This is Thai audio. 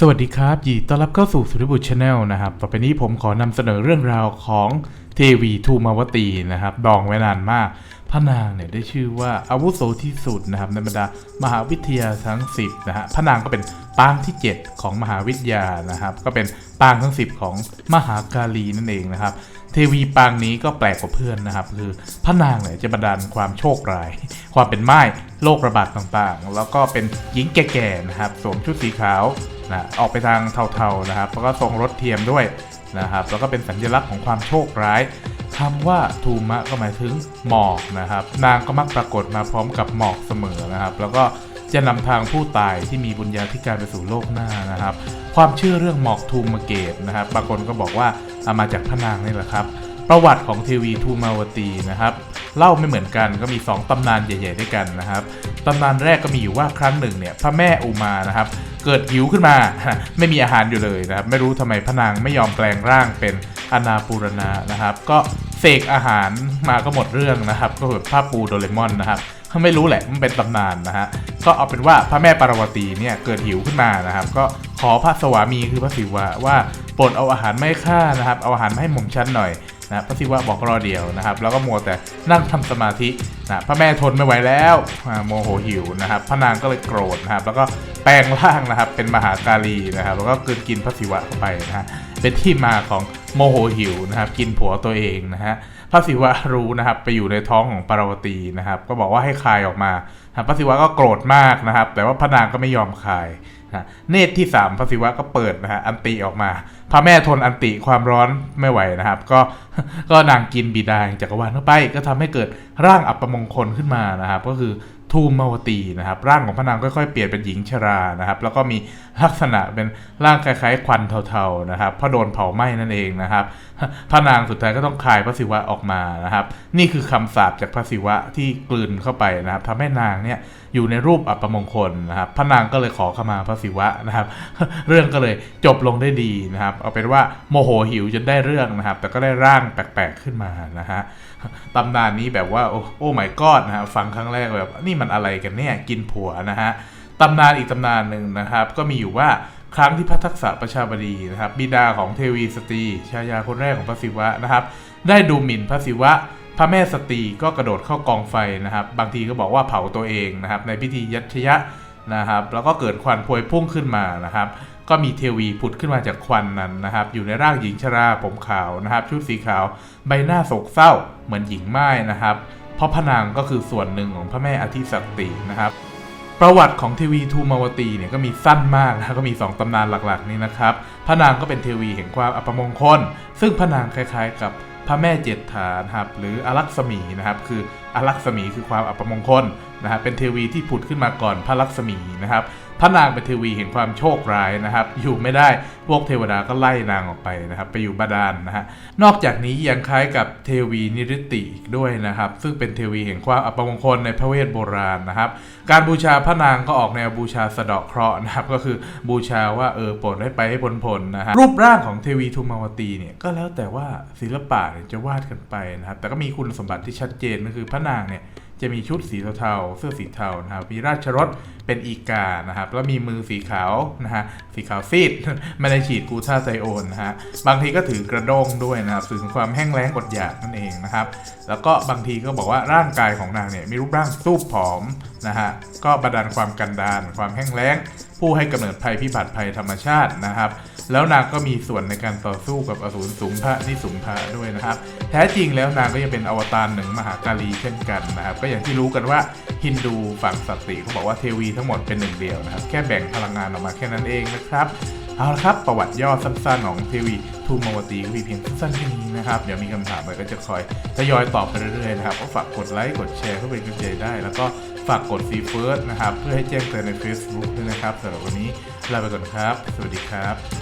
สวัสดีครับยินดีต้อนรับเข้าสู่สุริบุตรชาแนลนะครับ ต่อไปนี้ผมขอนำเสนอเรื่องราวของเทวีทูมาวตีนะครับ ดองไว้นานมาก พระนางเนี่ยได้ชื่อว่าอาวุโสที่สุดนะครับในบรรดามหาวิทยาทั้ง 10นะฮะ พระนางก็เป็นปางที่ 7 ของมหาวิทยานะครับ ก็เป็นปางทั้ง 10 ของมหากาลีนั่นเองนะครับ เทวีปางนี้ก็แปลกกว่าเพื่อนนะครับ คือพระนางเนี่ยจะบันดาลความโชคร้าย ความเป็นไม้โรคระบาดต่างๆ แล้วก็เป็นหญิงแก่ๆนะครับ สวมชุดสีขาว นะออกไปทางเทาๆนะครับแล้วก็ทรงรถเทียมด้วยนะครับแล้วก็เป็นสัญลักษณ์ของความโชคร้ายคำว่าทูมะก็หมายถึงหมอกนะครับ นางก็มักปรากฏมาพร้อมกับหมอกเสมอนะครับ แล้วก็จะนำทางผู้ตายที่มีบุญญาธิการไปสู่โลกหน้านะครับ ความเชื่อเรื่องหมอกทูมเกตนะครับ บางคนก็บอกว่าเอามาจากพระนางนี่แหละครับ ประวัติของเทวีทูมาวตีนะครับเล่าไม่เหมือนกันก็มี 2ตำนานใหญ่ ๆ ด้วยกันนะครับตำนานแรกก็มีอยู่ว่าครั้งหนึ่งเนี่ยพระแม่อุมานะครับเกิดหิวขึ้นมา ไม่มีอาหารอยู่เลยนะครับไม่รู้ทำไมพระนางไม่ยอมแปลงร่างเป็นอนาปูรณะนะครับ ก็เสกอาหารมาก็หมดเรื่องนะครับ ก็แบบผ้าปูโดเรมอนนะครับไม่รู้แหละมันเป็นตำนานนะฮะก็เอาเป็นว่าพระแม่ปารวตีเนี่ยเกิดหิวขึ้นมานะครับ ก็ขอพระสวามีคือพระศิวะว่าโปรดเอาอาหารไม่ฆ่านะครับ เอาอาหารมาให้หม่อมชั้นหน่อย นะพระศิวะบอกรอเดียวนะครับ แล้วก็มัวแต่นั่งทำสมาธินะพระแม่ทนไม่ไหวแล้วโมโหหิวนะครับ พระนางก็เลยโกรธนะครับ แล้วก็แปลงร่างนะครับ เป็นมหาการีนะครับ แล้วก็กินกินพระศิวะเข้าไปนะฮะ เป็นที่มาของโมโหหิวนะครับ กินผัวตัวเองนะฮะพระศิวะรู้นะครับไปอยู่ในท้องของปารวตีนะครับ ก็บอกว่าให้คายออกมาพระศิวะก็โกรธมากนะครับ แต่ว่าพระนางก็ไม่ยอมคายนะเนตรที่3พระศิวะก็เปิดนะฮะอันติออกมา พระแม่ทนอันติความร้อนไม่ไหวนะครับ ก็ก็นางกินบิดาแห่งจักรวาลเข้าไป ก็ทำให้เกิดร่างอัปมงคลขึ้นมานะครับ ก็คือ ทูมมาวตีนะครับ ร่างของพระนางค่อยๆเปลี่ยนเป็นหญิงชรานะครับ แล้วก็มีลักษณะเป็นร่างคล้ายๆควันเทาๆนะครับเพราะโดนเผาไหม้นั่นเองนะครับ พระนางสุดท้ายก็ต้องคายพระศิวะออกมานะครับ นี่คือคำสาปจากพระศิวะที่กลืนเข้าไปนะครับทำให้นางเนี่ยอยู่ในรูปอัปมงคลนะครับ พระนางก็เลยขอขมาพระศิวะนะครับ เรื่องก็เลยจบลงได้ดีนะครับ เอาเป็นว่าโมโหหิวจนได้เรื่องนะครับ แต่ก็ได้ร่างแปลกๆขึ้นมานะฮะตำนานนี้แบบว่าโอ้โอ้ไม่กอดนะฮะฟังครั้งแรกแบบนี่มัมันอะไรกันเนี่ยกินผัวนะฮะตำนานอีกตำนานหนึ่งนะครับ ก็มีอยู่ว่าครั้งที่พระทักษะประชาบดีนะครับ บิดาของเทวีสตรีชายาคนแรกของพระศิวะนะครับ ได้ดูหมิ่นพระศิวะ พระแม่สตรีก็กระโดดเข้ากองไฟนะครับ บางทีก็บอกว่าเผาตัวเองนะครับ ในพิธียัชยะนะครับ แล้วก็เกิดควันพวยพุ่งขึ้นมานะครับ ก็มีเทวีผุดขึ้นมาจากควันนั้นนะครับ อยู่ในร่างหญิงชราผมขาวนะครับ ชุดสีขาว ใบหน้าโศกเศร้าเหมือนหญิงไม้นะครับ เพราะพระนางก็คือส่วนหนึ่งของพระแม่อธิสักตินะครับ ประวัติของเทวีทูมาวตีเนี่ยก็มีสั้นมากนะก็มี 2ตำนานหลักๆนี่นะครับพระนางก็เป็นเทวีแห่งความอัปมงคล ซึ่งพระนางคล้ายๆ กับพระแม่เจดฐานครับหรืออรักษมีนะครับคือ อลักษมีคือความอัปมงคลนะครับเป็นเทวีที่ผุดขึ้นมาก่อนพระลักษมีนะครับพระนางเป็นเทวีแห่งความโชคร้ายนะครับ อยู่ไม่ได้พวกเทวดาก็ไล่นางออกไปนะครับ ไปอยู่บาดาลนะฮะนอกจากนี้ยังคล้ายกับเทวีนิริติอีกด้วยนะครับ ซึ่งเป็นเทวีแห่งความอัปมงคลในพระเวทโบราณนะครับ การบูชาพระนางก็ออกแนวบูชาสะเดาะเคราะห์นะครับ ก็คือบูชาว่าเออโปรดให้ไปให้พ้นผลนะฮะรูปร่างของเทวีทุมาวตีเนี่ยก็แล้วแต่ว่าศิลปะเนี่ยจะวาดกันไปนะครับแต่ก็มีคุณสมบัติที่ชัดเจนก็คือพระนางเนี่ยจะมีชุดสีเทาเสื้อสีเทานะครับมีราชรถเป็นอีกานะครับแล้วมีมือสีขาวนะฮะสีขาวซีดไม่ได้ฉีดกูทาไซโอนนะฮะบางทีก็ถือกระด้งด้วยนะครับสื่อถึงความแห้งแล้งอดอยากนั่นเองนะครับ แล้วก็บางทีก็บอกว่าร่างกายของนางเนี่ยมีรูปร่างสูบผอม นะฮะก็บันดาลความกันดานความแห้งแล้ง ผู้ให้กำเนิดภัยพิบัติภัยธรรมชาตินะครับ แล้วนางก็มีส่วนในการต่อสู้กับอสูรสูงพระที่สูงพระด้วยนะครับ แท้จริงแล้วนางก็ยังเป็นอวตารหนึ่งมหากาลีเช่นกันนะครับ ก็อย่างที่รู้กันว่าฮินดูฝั่งสัตติเขาบอกว่าเทวีทั้งหมดเป็นหนึ่งเดียวนะครับ แค่แบ่งพลังงานออกมาแค่นั้นเองนะครับ เอาละครับ ประวัติย่อสั้นๆของเทวีทูมาวตีก็มีเพียงสั้นๆแค่นี้นะครับ เดี๋ยวมีคำถามอะไรก็จะคอยทยอยตอบไปเรื่อยๆนะครับก็ฝากกดไลค์กดแชร์เพื่อเป็นกำลังใจได้ แล้วก็ฝากกดซีเฟิร์สนะครับ เพื่อให้แจ้งเตือนใน Facebook ด้วยนะครับสำหรับวันนี้ลาไปก่อนครับ สวัสดีครับ